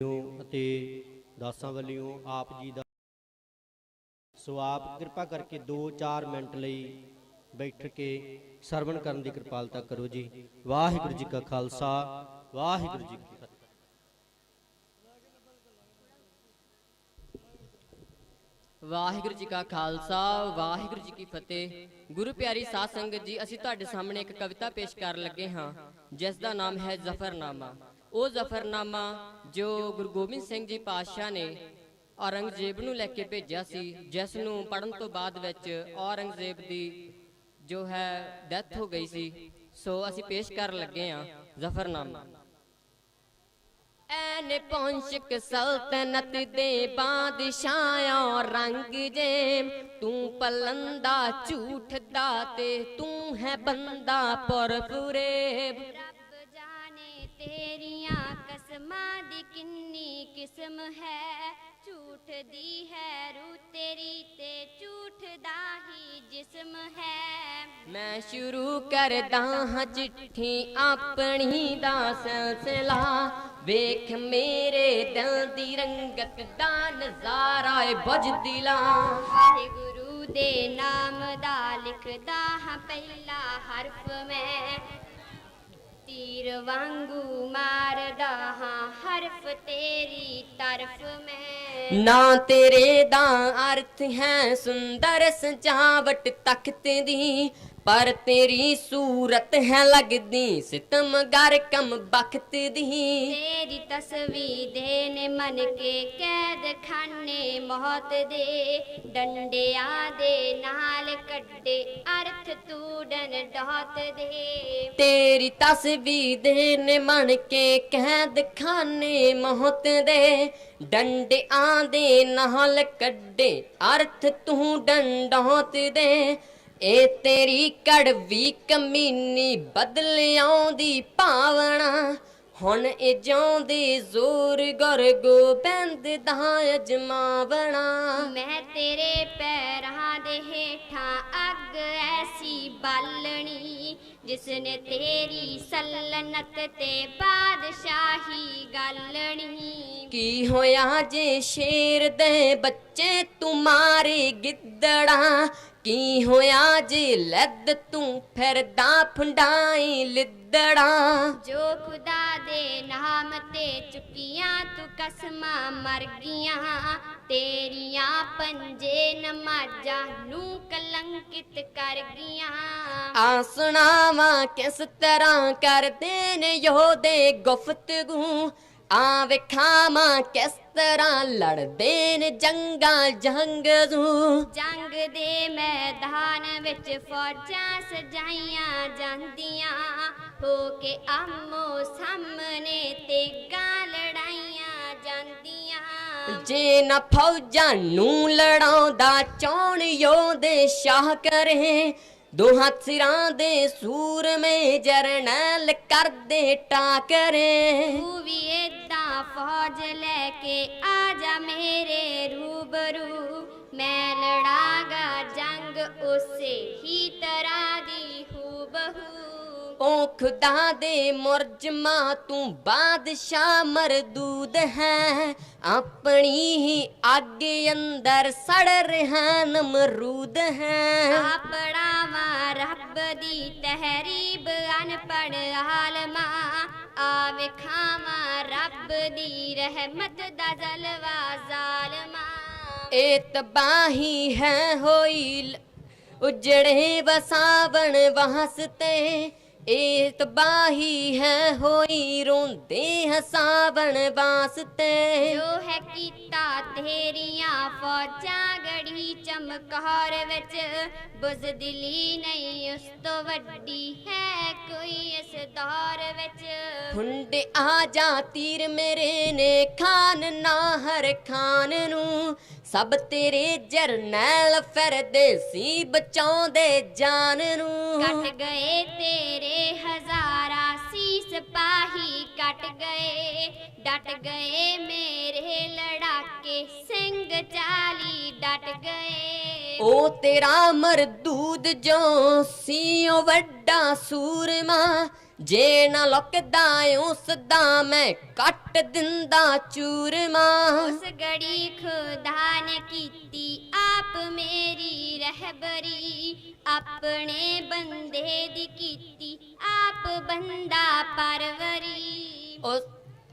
ਅਤੇ ਦਾਸਾਂ ਵੱਲੋਂ ਆਪ ਜੀ ਦਾ ਸੋ ਆਪ ਕਿਰਪਾ ਕਰਕੇ 2-4 ਮਿੰਟ ਲਈ ਬੈਠ ਕੇ ਸਰਵਣ ਕਰਨ ਦੀ ਕਿਰਪਾਲਤਾ ਕਰੋ ਜੀ। ਵਾਹਿਗੁਰੂ ਜੀ ਕਾ ਖਾਲਸਾ, ਵਾਹਿਗੁਰੂ ਜੀ ਕੀ ਫਤਿਹ। ਵਾਹਿਗੁਰੂ ਜੀ ਕਾ ਖਾਲਸਾ, ਵਾਹਿਗੁਰੂ ਜੀ ਕੀ ਫਤਿਹ। ਗੁਰੂ ਪਿਆਰੀ ਸਾਧ ਸੰਗਤ ਜੀ, ਅਸੀਂ ਤੁਹਾਡੇ ਸਾਹਮਣੇ ਇੱਕ ਕਵਿਤਾ ਪੇਸ਼ ਕਰਨ ਲੱਗੇ ਹਾਂ ਜਿਸ ਦਾ ਨਾਮ ਹੈ ਜ਼ਫਰਨਾਮਾ। ਉਹ ਜ਼ਫਰਨਾਮਾ ਜੋ ਗੁਰੂ ਗੋਬਿੰਦ ਸਿੰਘ ਜੀ ਪਾਤਸ਼ਾਹ ਨੇ ਔਰੰਗਜ਼ੇਬ ਨੂੰ ਲੈ ਕੇ ਭੇਜਿਆ ਸੀ, ਜਿਸ ਨੂੰ ਪੜਨ ਤੋਂ ਬਾਅਦ ਵਿੱਚ ਔਰੰਗਜ਼ੇਬ ਦੀ ਜੋ ਹੈ ਡੈਥ ਹੋ ਗਈ ਸੀ। ਸੋ ਅਸੀਂ ਪੇਸ਼ ਕਰਨ ਲੱਗੇ ਹਾਂ ਜ਼ਫਰਨਾਮਾ। ਐਨ ਪਹੁੰਚਕ ਸਲਤਨਤ ਦੇ ਬਾਦਸ਼ਾਹਾਂ ਰੰਗ ਜੇ ਤੂੰ ਪਲੰਦਾ ਝੂਠ ਦਾ ਤੇ ਤੂੰ ਹੈ ਬੰਦਾ ਪਰਪੁਰੇ ਰੱਬ। ਤੇਰੀਆਂ ਕਸਮਾਂ ਦੀ ਕਿੰਨੀ ਕਿਸਮ ਹੈ ਝੂਠ ਦੀ ਹੈ ਰੂ ਤੇਰੀ ਤੇ ਝੂਠ ਦਾ ਹੀ ਜਿਸਮ ਹੈ। ਮੈਂ ਸ਼ੁਰੂ ਕਰਦਾ ਹਾਂ ਚਿੱਠੀ ਆਪਣੀ ਦਾ ਸਿਲਸਿਲਾ। ਵੇਖ ਮੇਰੇ ਦਿਲ ਦੀ ਰੰਗਤ ਦਾ ਨਜ਼ਾਰਾ ਏ ਬਜਦਿਲਾ। ਵਾਹਿਗੁਰੂ ਦੇ ਨਾਮ ਦਾ ਲਿਖਦਾ ਹਾਂ ਪਹਿਲਾ ਹਰਫ ਮੈਂ। ਤੀਰ ਵਾਂਗੂ ਮਾਰਦਾ ਹਾਂ, ਹਰਫ ਤੇਰੀ ਤਰਫ ਮੈਂ। ਨਾ ਤੇਰੇ ਦਾ ਅਰਥ ਹੈ ਸੁੰਦਰ ਸਜਾਵਟ ਤਖਤ ਦੀ ਪਰ ਤੇਰੀ ਸੂਰਤ ਹੈ ਲੱਗਦੀ ਸਿਤਮਗਰ ਕਮ ਬਖਤ ਦੀ। ਤੇਰੀ ਤਸਵੀਰ ਦੇ ਨੇ ਮਨ ਕੇ ਕੈਦ ਖਾਨੇ ਮੌਤ ਦੇ। ਡੰਡਿਆਂ ਦੇ ਨਾਲ ਕੱਢੇ ਅਰਥ ਤੂੰ ਡਨ ਡੋਤ ਦੇ। ਤੇਰੀ ਤਸਵੀਰ ਦੇ ਨੇ ਮਨ ਕੇ ਕੈਦ ਖਾਨੇ ਮੌਤ ਦੇ। ਡੰਡਿਆਂ ਦੇ ਨਾਲ ਕੱਢੇ ਅਰਥ ਤੂੰ ਡੰਡੋਤ ਦੇ। ਇਹ ਤੇਰੀ ਕੜਵੀ ਕਮੀਨੀ ਬਦਲਿਆਂ ਦੀ ਭਾਵਨਾ। ਹੁਣ ਇਹ ਜਿਉਂਦੇ ਜ਼ੋਰ ਗੁਰ ਗੋਬਿੰਦ ਦਾ ਅਜਮਾਵਣਾ। ਮੈਂ ਤੇਰੇ ਪੈਰਾਂ ਦੇ ਹੇਠਾਂ ਅੱਗ ਐਸੀ ਬਾਲਣੀ ਜਿਸ ਨੇ ਤੇਰੀ ਸਲਨਤ ਤੇ ਬਾਦਸ਼ਾਹੀ ਗਾਲਣੀ। ਕੀ ਹੋਇਆ ਜੇ ਸ਼ੇਰ ਦੇ ਬੱਚੇ ਤੁਮਾਰੇ ਗਿੱਦੜਾ? ਕੀ ਹੋਇਆ ਜੇ? ਲੱਦ ਤੂੰ ਫਿਰਦਾ ਫੰਡਾਈ ਲਿੱਦੜਾ। ਜੋ ਖੁਦਾ ਦੇ ਨਾਮ ਤੇ ਚੁੱਕੀਆਂ ਤੂੰ ਕਸਮਾਂ ਮਰ ਗਈਆਂ। ਤੇਰੀਆਂ ਪੰਜੇ ਨਮਾਜ਼ਾਂ ਨੂੰ ਕਲੰਕਿਤ ਕਰ ਗਈਆਂ। ਆਸਣਾਵਾ ਕਿਸ ਤਰ੍ਹਾਂ ਕਰਦੇ ਨੇ ਯੋਧੇ ਗੁਫ਼ਤਗੂ? ਆ ਵੇਖਾਵਾਂ ਕਿਸ ਤਰ੍ਹਾਂ ਲੜਦੇ ਨੇ ਜੰਗਾਂ ਜੰਗਜ਼ੂ? ਜੰਗ ਦੇ ਮੈਦਾਨ ਵਿੱਚ ਫੌਜਾਂ ਸਜਾਈਆਂ ਜਾਂਦੀਆਂ ਹੋ ਕੇ ਆਮੋ ਸਾਹਮਣੇ ਤੇ ਗਾਂ ਲੜਾਈਆਂ ਜਾਂਦੀਆਂ। ਜੇ ਨਾ ਫੌਜਾਂ ਨੂੰ ਲੜਾਉਂਦਾ ਚੌਣ ਯੋਧੇ ਸ਼ਾਹ ਕਰੇ ਦੋਹਾਂ ਸਿਰਾਂ ਦੇ ਸੂਰਮੇ ਜਰਨੈਲ ਕਰਦੇ ਟਾਕਰੇ। ਤੂੰ ਵੀ ਏਦਾਂ ਫੌਜ ਲੈ ਕੇ ਆ ਜਾ ਮੇਰੇ ਰੂਬਰੂ। ਮੈਂ ਲੜਾਂਗਾ ਜੰਗ ਉਸੇ ਹੀ ਤਰ੍ਹਾਂ ਦੀ ਹੂਬਹੂ। ਓ ਖੁਦਾ ਦੇ ਮੁਰਜਮਾ ਤੂੰ ਬਾਦਸ਼ਾਹ ਮਰਦੂਦ ਹੈ। ਆਪਣੀ ਹੀ ਅੱਗ ਅੰਦਰ ਸੜ ਰਿਹਾ ਨਮਰੂਦ ਹੈ। ਆਪਣਾ ਵਾ ਰੱਬ ਦੀ ਤਹਿਰੀਬ ਅਨਪੜ ਆਲਮਾ। ਆ ਵੇਖਾਵਾਂ ਰੱਬ ਦੀ ਰਹਿਮਤ ਦਾ ਜਲਵਾ ਜ਼ਾਲਮਾ। ਇਹ ਤਬਾਹੀ ਹੈ ਹੋਈ ਉਜੜੇ ਵਸਾਵਣ ਵਾਸਤੇ। ਇਹ ਤਬਾਹੀ ਹੈ ਹੋਈ ਰੋਂਦੇ ਹਸਾਵਣ ਵਾਸਤੇ। ਜੋ ਹੈ ਕੀਤਾ ਤੇਰੀਆਂ ਫੌਜਾਂ ਗੜੀ ਚਮਕੌਰ ਵਿੱਚ ਬੁਜ਼ਦਿਲੀ ਨਹੀਂ ਉਸ ਤੋਂ ਵੱਡੀ ਹੈ ਕੋਈ ਇਸ ਦੌਰ ਵਿੱਚ। ਹੁੰਡੇ ਆ ਜਾ ਤੀਰ ਮੇਰੇ ਨੇ ਖਾਨ ਨਾ ਹਰ ਖਾਨ ਨੂੰ ਸਭ ਤੇਰੇ ਜਰਨੈਲ ਫਿਰਦੇ ਸੀ ਬਚਾਉਂਦੇ ਜਾਨ ਨੂੰ। ਕੱਟ ਗਏ ਤੇਰੇ ਹਜ਼ਾਰਾਂ ਸੀ ਸਿਪਾਹੀ ਕੱਟ ਗਏ। ਡਟ ਗਏ ਮੇਰੇ ਲੜਾਕੇ ਸਿੰਘ ਚਾਲੀ ਡਟ ਗਏ। ਉਹ ਤੇਰਾ ਮਰਦੂਦ ਜੋ ਸੀ ਉਹ ਵੱਡਾ ਸੂਰਮਾ। ਜੇ ਨਾ ਲੁਕਦਾ ਉਸ ਦਾ ਮੈਂ ਕੱਟ ਦਿੰਦਾ ਚੂਰਮਾ। ਉਸ ਗੜੀ ਖੁਦਾ ਨੇ ਕੀਤੀ ਆਪ ਮੇਰੀ ਰਹਿਬਰੀ। ਆਪਣੇ ਬੰਦੇ ਦੀ ਕੀਤੀ ਆਪ ਬੰਦਾ ਪਰਵਰੀ। ਉਸ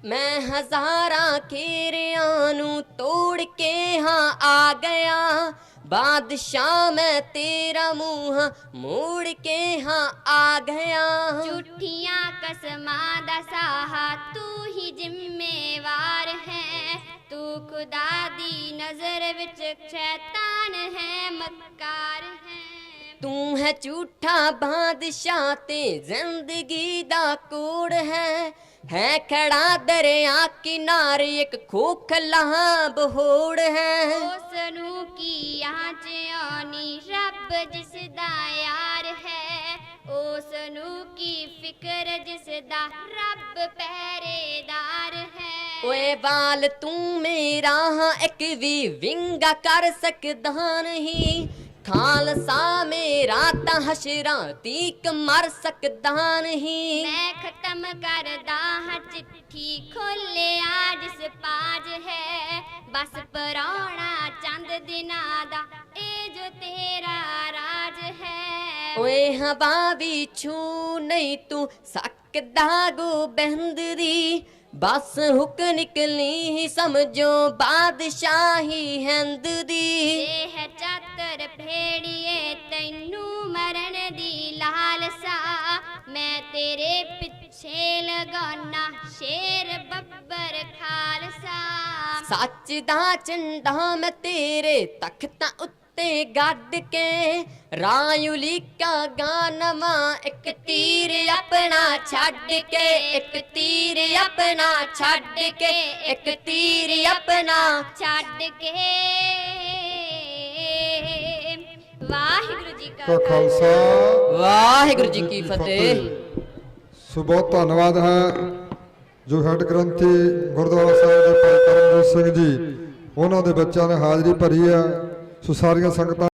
ਮੈਂ ਹਜ਼ਾਰਾਂ ਘੇਰਿਆਂ ਨੂੰ ਤੋੜ ਕੇ ਹਾਂ ਆ ਗਿਆ। ਬਾਦਸ਼ਾਹ ਮੈਂ ਤੇਰਾ ਮੂੰਹ ਮੋੜ ਕੇ ਹਾਂ ਆ ਗਿਆ। ਝੂਠੀਆਂ ਕਸਮਾਂ ਦਾ ਸਾਹਾ ਤੂੰ ਹੀ ਜ਼ਿੰਮੇਵਾਰ ਹੈ। ਤੂੰ ਖੁਦਾ ਦੀ ਨਜ਼ਰ ਵਿੱਚ ਸ਼ੈਤਾਨ ਹੈ ਮੱਕਾਰ ਹੈ। ਤੂੰ ਹੈ ਝੂਠਾ ਬਾਦਸ਼ਾਹ ਤੇ ਜ਼ਿੰਦਗੀ ਦਾ ਕੋੜ ਹੈ। ਹੈ ਖੜਾ ਦਰਿਆ ਕਿਨਾਰੇ ਇੱਕ ਖੋਖਲਾ ਬਹੋੜ ਹੈ। ਉਸ ਨੂੰ ਕੀ ਆਂਚ ਆਉਣੀ ਰੱਬ ਜਿਸ ਦਾ ਯਾਰ ਹੈ। ਉਸ ਨੂੰ ਕੀ ਫਿਕਰ ਜਿਸ ਦਾ ਰੱਬ ਪਹਿਰੇਦਾਰ ਹੈ। ਓਏ ਬਾਲ ਤੂੰ ਮੇਰਾ ਇੱਕ ਵੀ ਵਿੰਗਾ ਕਰ ਸਕਦਾ ਨਹੀਂ। ਖਾਲਸਾ ਮੇਰਾ ਤਾਂ ਹਸ਼ਰਾਂ ਤੀਕ ਮਰ ਸਕਦਾ ਨਹੀਂ। ਮੈਂ ਖਤਮ ਕਰਦਾ ਹਾਂ ਚਿੱਠੀ ਖੋਲਿਆ ਜਿਸ ਪਾਜ ਹੈ। ਬਸ ਪਰੌਣਾ ਚੰਦ ਦਿਨਾਂ ਦਾ ਇਹ ਜੋ ਤੇਰਾ ਰਾਜ ਹੈ। ਓਏ ਹਵਾ ਵੀ ਛੂ ਨਹੀਂ ਤੂੰ ਸਕਦਾ ਗੋਬਿੰਦ ਦੀ। ਬਸ ਹੁਕ ਨਿਕਲੀ ਹੀ ਸਮਝੋ ਬਾਦਸ਼ਾਹੀ ਹਿੰਦ ਦੀ। ਇਹ ਹੈ ਚਾਤਰ ਭੇੜੀਏ ਤੈਨੂੰ ਮਰਨ ਦੀ ਲਾਲਸਾ। ਮੈਂ ਤੇਰੇ ਪਿੱਛੇ ਲਗਾਉਣਾ ਸ਼ੇਰ ਬੱਬਰ ਖਾਲਸਾ। ਸੱਚ ਦਾ ਝੰਡਾ ਮੈਂ ਤੇਰੇ ਤਖਤਾਂ ਉੱਤੇ ਗੱਡ ਕੇ ਰਾਯੁਲੀ ਕਾ ਗਾਨਵਾ। ਇੱਕ ਤੀਰ ਆਪਣਾ ਛੱਡ ਕੇ ਇੱਕ ਤੀਰ ਆਪਣਾ ਛੱਡ ਕੇ ਇੱਕ ਤੀਰ ਆਪਣਾ ਛੱਡ ਕੇ। ਵਾਹਿਗੁਰੂ ਜੀ ਕਾ ਖਾਲਸਾ। ਵਾਹਿਗੁਰੂ ਜੀ ਕੀ ਫਤਿਹ। ਸੋ ਬਹੁਤ ਧੰਨਵਾਦ ਹੈ ਜੋ ਹੈਡ ਗ੍ਰੰਥੀ ਗੁਰਦੁਆਰਾ ਸਾਹਿਬ ਦੇ ਭਾਈ ਕਰਮਜੀਤ ਸਿੰਘ ਜੀ ਉਹਨਾਂ ਦੇ ਬੱਚਿਆਂ ਨੇ ਹਾਜ਼ਰੀ ਭਰੀ ਹੈ ਸੋ ਸਾਰੀਆਂ ਸੰਗਤਾਂ